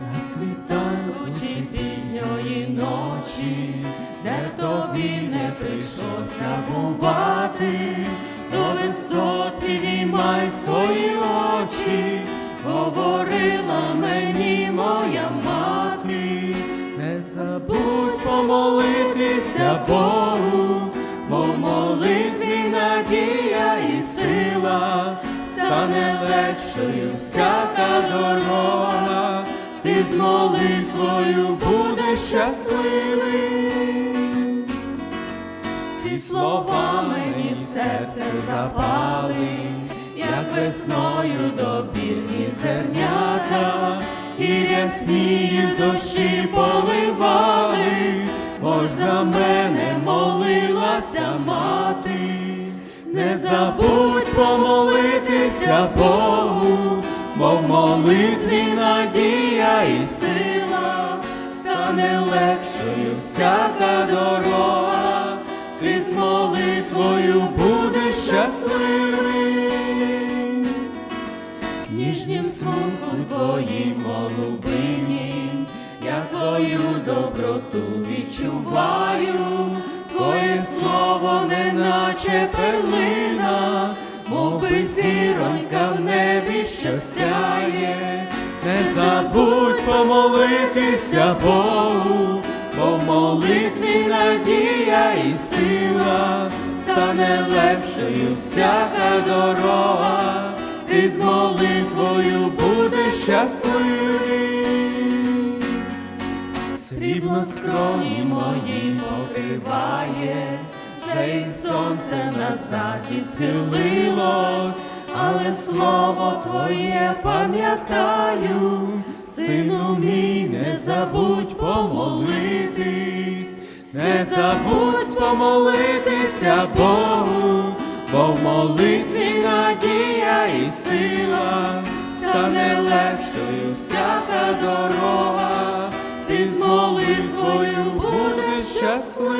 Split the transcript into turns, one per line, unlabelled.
на світанку чи пізньої ночі, де тобі не прийшлося бувати, до висот підіймай свої очі, говорила мені моя мати, не забудь помолитися Богу, бо молитві надія і сила, стане легшою всяка дорога, ти з молитвою будеш щасливий. Ці слова мені в серце запали, як весною добірні зернята, і ясні дощі поливали, бо ж за мене молилася мати. Не забудь помолитися Богу, бо в молитві надія і сила, стане легшою всяка дорога, ти з молитвою будеш щасливий. Ніжнім смутку твоїм голубині, я твою доброту відчуваю, твоє слово неначе перлина, мов би зіронька в небі, що сяє, не забудь помолитися Богу, бо молитві надія і сила, стане легшою всяка дорога, ти з молитвою будеш щасливий. Срібно скроні мої покриває, вже й сонце на захід схилилось, але слово твоє пам'ятаю, сину мій, не забудь помолитись, не забудь помолитися Богу, бо в молитві надія і сила, стане легшою всяка дорога, ти з молитвою будеш щасливий.